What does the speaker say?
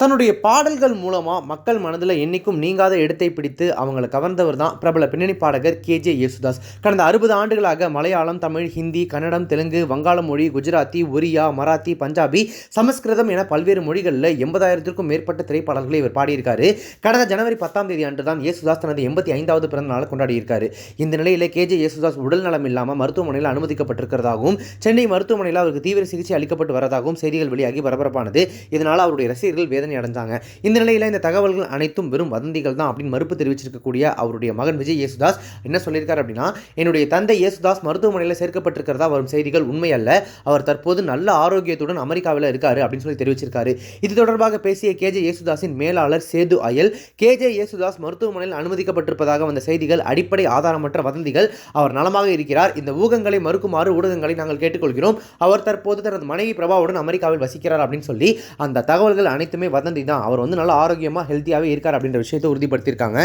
தன்னுடைய பாடல்கள் மூலமாக மக்கள் மனதில் என்றைக்கும் நீங்காத இடத்தை பிடித்து அவங்கள கவர்ந்தவர் தான் பிரபல பின்னணி பாடகர் கேஜே யேசுதாஸ். கடந்த அறுபது ஆண்டுகளாக மலையாளம் தமிழ் ஹிந்தி கன்னடம் தெலுங்கு வங்காள மொழி குஜராத்தி ஒரியா மராத்தி பஞ்சாபி சமஸ்கிருதம் என பல்வேறு மொழிகளில் எண்பதாயிரத்திற்கும் மேற்பட்ட திரைப்பாடல்களை இவர் பாடியிருக்காரு. கடந்த ஜனவரி பத்தாம் தேதி அன்று தான் யேசுதாஸ் தனது எண்பத்தி ஐந்தாவது பிறந்த நாளை கொண்டாடியிருக்காரு. இந்த நிலையில் கேஜே யேசுதாஸ் உடல் நலம் இல்லாமல் மருத்துவமனையில் அனுமதிக்கப்பட்டிருக்கிறதாகவும் சென்னை மருத்துவமனையில் அவருக்கு தீவிர சிகிச்சை அளிக்கப்பட்டு வரதாகவும் செய்திகள் வெளியாகி பரபரப்பானது. இதனால் அவருடைய ரசிகர்கள் வேதனை வேதனை அடைஞ்சாங்க. இந்த நிலையில் இந்த தகவல்கள் அனைத்தும் வெறும் வதந்திகள் தான் அப்படின்னு மறுப்பு தெரிவிச்சிருக்கக்கூடிய அவருடைய மகன் விஜய் யேசுதாஸ் என்ன சொல்லியிருக்காரு அப்படின்னா என்னுடைய தந்தை யேசுதாஸ் மருத்துவமனையில் சேர்க்கப்பட்டிருக்கிறதா வரும் செய்திகள் உண்மை அல்ல. அவர் தற்போது நல்ல ஆரோக்கியத்துடன் அமெரிக்காவில் இருக்காரு அப்படின்னு சொல்லி தெரிவிச்சிருக்காரு. இது தொடர்பாக பேசிய கேஜே யேசுதாஸின் மேலாளர் சேது அயல் கேஜே யேசுதாஸ் மருத்துவமனையில் அனுமதிக்கப்பட்டிருப்பதாக வந்த செய்திகள் அடிப்படை ஆதாரமற்ற வதந்திகள். அவர் நலமாக இருக்கிறார். இந்த ஊகங்களை மறுக்குமாறு ஊடகங்களை நாங்கள் கேட்டுக்கொள்கிறோம். அவர் தற்போது தனது மனைவி பிரபாவுடன் அமெரிக்காவில் வசிக்கிறார் அப்படின்னு சொல்லி அந்த தகவல்கள் அனைத்துமே வதந்தி தான் அவர் வந்து நல்ல ஆரோக்கியமாக ஹெல்த்தியாகவே இருக்கார் அப்படின்ற விஷயத்தை உறுதிப்படுத்தியிருக்காங்க.